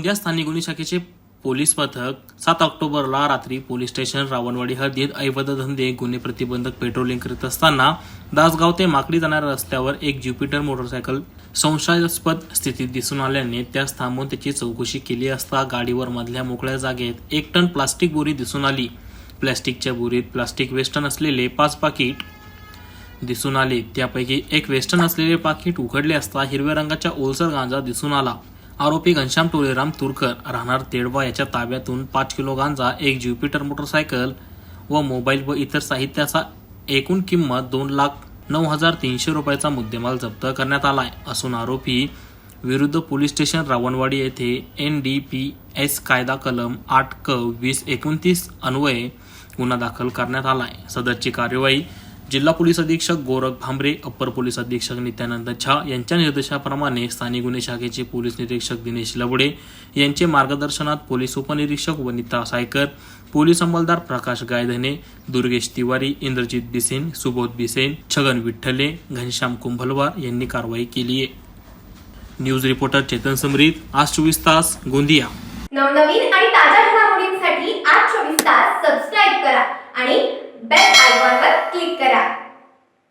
गोंदिया स्थानिक गुन्हे शाखेचे पोलीस पथक सात ऑक्टोबरला रात्री पोलीस स्टेशन रावणवाडी हद्दीत ऐवध धंदे गुन्हे प्रतिबंधक पेट्रोलिंग करीत असताना दासगाव ते माकडी जाणाऱ्या रस्त्यावर एक ज्युपिटर मोटरसायकल संशयास्पद स्थितीत दिसून आल्याने त्यास थांबून त्याची चौकशी केली असता गाडीवर मधल्या मोकळ्या जागेत एक टन प्लास्टिक बोरी दिसून आली. प्लास्टिकच्या बोरीत प्लास्टिक वेस्टर्न असलेले पाच पाकिट दिसून आले. त्यापैकी एक वेस्टर्न असलेले पाकिट उघडले असता हिरव्या रंगाच्या ओलसर गांजा दिसून आला. आरोपी घनश्याम टोळेराम तुरकर राहणार तेडवा याच्या ताब्यातून पाच किलो गांजा एक ज्युपिटर मोटरसायकल व मोबाईल व इतर साहित्याचा एकूण किंमत दोन लाख नऊ हजार तीनशे रुपयाचा मुद्देमाल जप्त करण्यात आलाय असून आरोपी विरुद्ध पोलीस स्टेशन रावणवाडी येथे एन डी पी एस कायदा कलम आठ क वीस एकोणतीस अन्वये गुन्हा दाखल करण्यात आलाय. सदरची कार्यवाही जिल्हा पोलीस अधीक्षक गोरख भांबरे अप्पर पोलीस अधीक्षक नित्यानंद झा यांच्या निर्देशाप्रमाणे स्थानिक गुन्हे शाखेचे पोलीस निरीक्षक दिनेश लवडे यांचे मार्गदर्शनात पोलीस उपनिरीक्षक वनिता सायकर पोलीस अंमलदार प्रकाश गायधने दुर्गेश तिवारी इंद्रजित बिसेन सुबोध बिसेन छगन विठ्ठले घनश्याम कुंभलवार यांनी कारवाई केली आहे. न्यूज रिपोर्टर चेतन समरीत आज चोवीस तास गोंदिया. नवनवीन आणि ताज्या घडामोडींसाठी